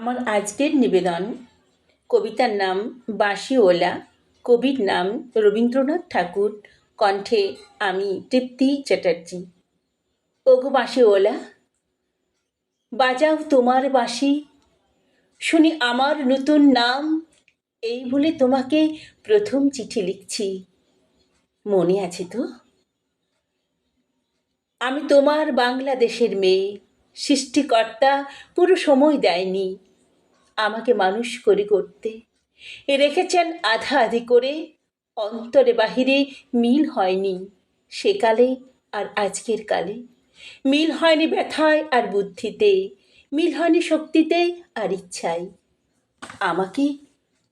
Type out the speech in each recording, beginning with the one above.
আমার আজকের নিবেদন, কবিতার নাম বাঁশিওলা কবির নাম রবীন্দ্রনাথ ঠাকুর। কণ্ঠে আমি তৃপ্তি চ্যাটার্জি। ওগো বাঁশিওলা বাজাও তোমার বাঁশি। শুনি আমার নতুন নাম, এই বলে তোমাকে প্রথম চিঠি লিখছি। মনে আছে তো? আমি তোমার বাংলাদেশের মেয়ে, সৃষ্টিকর্তা পুরো সময় দেয়নি। আমাকে মানুষ করে করতে। রেখেছেন আধা আধি করে, অন্তরে বাহিরে মিল হয়নি সেকালে আর আজকের কালে। মিল হয়নি ব্যথায় আর বুদ্ধিতে, মিল হয়নি শক্তিতে আর ইচ্ছায়। আমাকে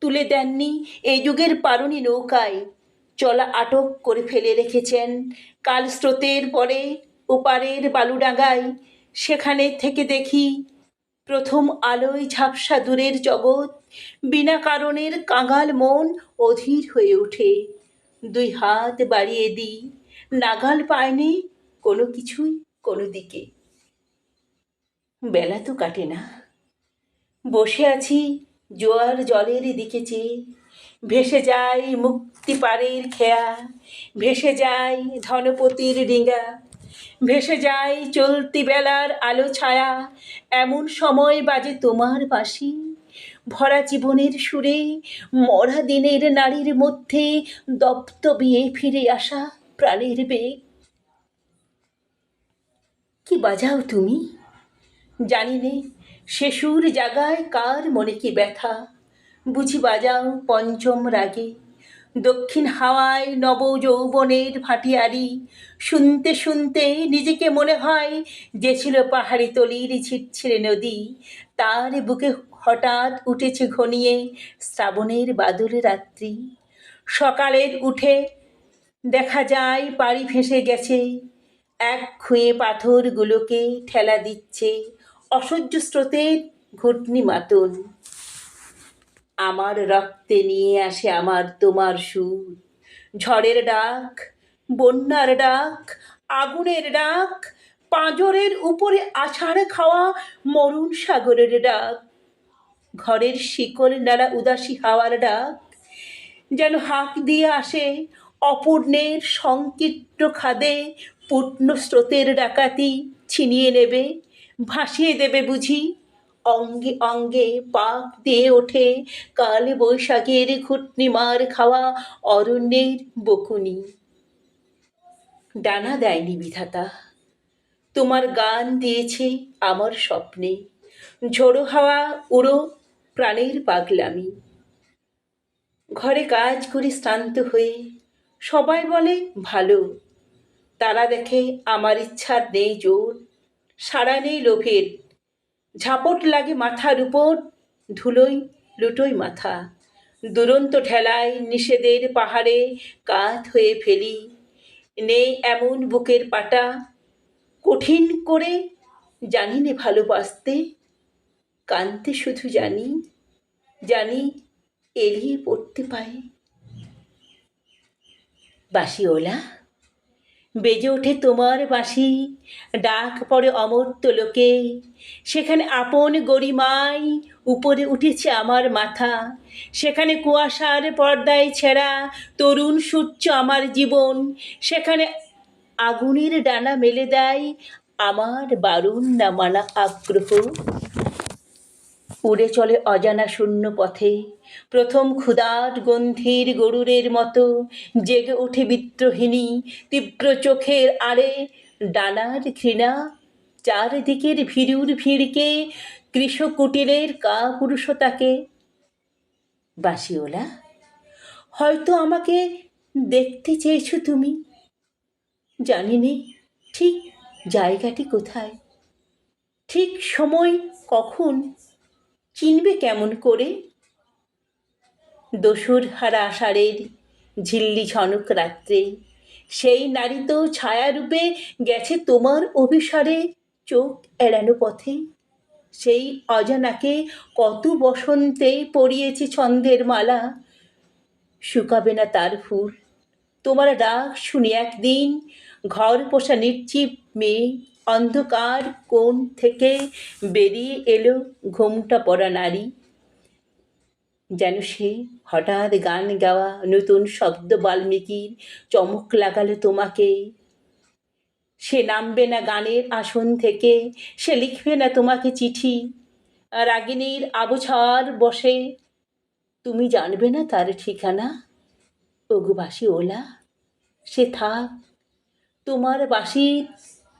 তুলে দেননি এই যুগের পারুনি নৌকায়, চলা আটক করে ফেলে রেখেছেন কাল স্রোতের পরে, ওপারের বালুডাঙ্গায়, সেখানে থেকে দেখি প্রথম আলোয় ঝাপসা দূরের জগৎ, বিনা কারণের কাঙাল মন অধীর হয়ে ওঠে। দুই হাত বাড়িয়ে দিই, নাগাল পায়নি কোনো কিছুই কোনো দিকে। বেলা তো কাটে না। বসে আছি জোয়ার জলের দিকে চেয়ে। ভেসে যায় মুক্তি পাড়ের খেয়া, ভেসে যায় ধনপতির ডিঙ্গা। ভেসে যায় চলতি বেলার আলো ছায়া। এমন সময় বাজে তোমার বাসি ভরা জীবনের সুরে, মরা দিনের নারীর মধ্যে দপ্ত বিয়ে ফিরে আসা প্রাণের বেগ। কি বাজাও তুমি? জানি নে সুর জাগায় কার মনে কি ব্যথা? বুঝি বাজাও পঞ্চম রাগে। দক্ষিণ হাওয়ায় নব যৌবনের ভাটিয়ারি। শুনতে শুনতে নিজেকে মনে হয় যে ছিল পাহাড়ি তলির ছিটছিড়ে নদী। তার বুকে হঠাৎ উঠেছে ঘনিয়ে শ্রাবণের বাদল রাত্রি। সকালের উঠে দেখা যায় পাড়ি ভেসে গেছে। এক খুঁয়ে পাথরগুলোকে ঠেলা দিচ্ছে অসহ্য স্রোতের ঘূর্ণি মাতন আমার রক্তে নিয়ে আসে আমার তোমার সুর। ঝড়ের ডাক, বন্যার ডাক, আগুনের ডাক, পাঁজরের উপরে আছাড় খাওয়া মরুণ সাগরের ডাক। ঘরের শিকল নাড়া উদাসী হাওয়ার ডাক, যেন হাঁক দিয়ে আসে অপূর্ণের সংকীর্ণ খাদে পূর্ণ স্রোতের ডাকাতি ছিনিয়ে নেবে, ভাসিয়ে দেবে বুঝি। অঙ্গে অঙ্গে পাক দিয়ে ওঠে। কাল বৈশাখের ঘুটনি মার খাওয়া অরণ্যের বকুনি। ডানা দেয়নি বিধাতা। তোমার গান দিয়েছে আমার স্বপ্নে। ঝোড়ো হাওয়া উড়ো প্রাণের পাগলামি। ঘরে কাজ করি শ্রান্ত হয়ে। সবাই বলে, ভালো। তারা দেখে আমার ইচ্ছার নেই জোর। সাড়া নেই লোভের। ঝাপট লাগে মাথার উপর, ধুলোই লুটোই মাথা। দুরন্ত ঠেলায় নিষেধের পাহাড়ে কাত হয়ে ফেলি। নেই এমন বুকের পাটা। কঠিন করে জানি নে ভালোবাসতে, কানতে শুধু জানি জানি এড়িয়ে পড়তে পাই বাসিওলা বেজে ওঠে তোমার বাসি ডাক পড়ে অমর্ত্য লোকে। সেখানে আপন গরিমাই উপরে উঠেছে আমার মাথা। সেখানে কুয়াশার পর্দায় ছেঁড়া তরুণ সূর্য আমার জীবন। সেখানে আগুনের ডানা মেলে দেয় আমার বারুণ না মানা আগ্রহ। উড়ে চলে অজানা শূন্য পথে। প্রথম ক্ষুদার গন্ধির গরুরের মতো জেগে ওঠে বিদ্রোহিণী তীব্র চোখের আড়ে। ডানার ঘৃণা চারদিকের ভিড়ুর ভিড়কে কৃষকুটিলের কা পুরুষতাকে বাসিওলা, হয়তো আমাকে দেখতে চেয়েছো তুমি? জানি নে, ঠিক জায়গাটি কোথায়? ঠিক সময় কখন? চিনবে কেমন করে? দোসর হারা আষাঢ়ের ঝিল্লি ঝনক রাত্রে, সেই নারী তো ছায়ারূপে গেছে তোমার অভিসারে, চোখ এড়ানো পথে। সেই অজানাকে কত বসন্তে পরিয়েছে ছন্দের মালা, শুকাবে না তার ফুল। তোমার ডাক শুনি একদিন, ঘর পোষা নির্জীব মেয়ে। অন্ধকার কোণ থেকে বেরিয়ে এলো ঘোমটা পরা নারী। যেন সে হঠাৎ গান গাওয়া নতুন শব্দ বাল্মীকির চমক লাগালো তোমাকে। সে নামবে না গানের আসন থেকে, সে লিখবে না তোমাকে চিঠি। রাগিনীর আবছার বসে, তুমি জানবে না তার ঠিকানা? ওগুবাসী ওলা, সে থাক। তোমার বাঁশির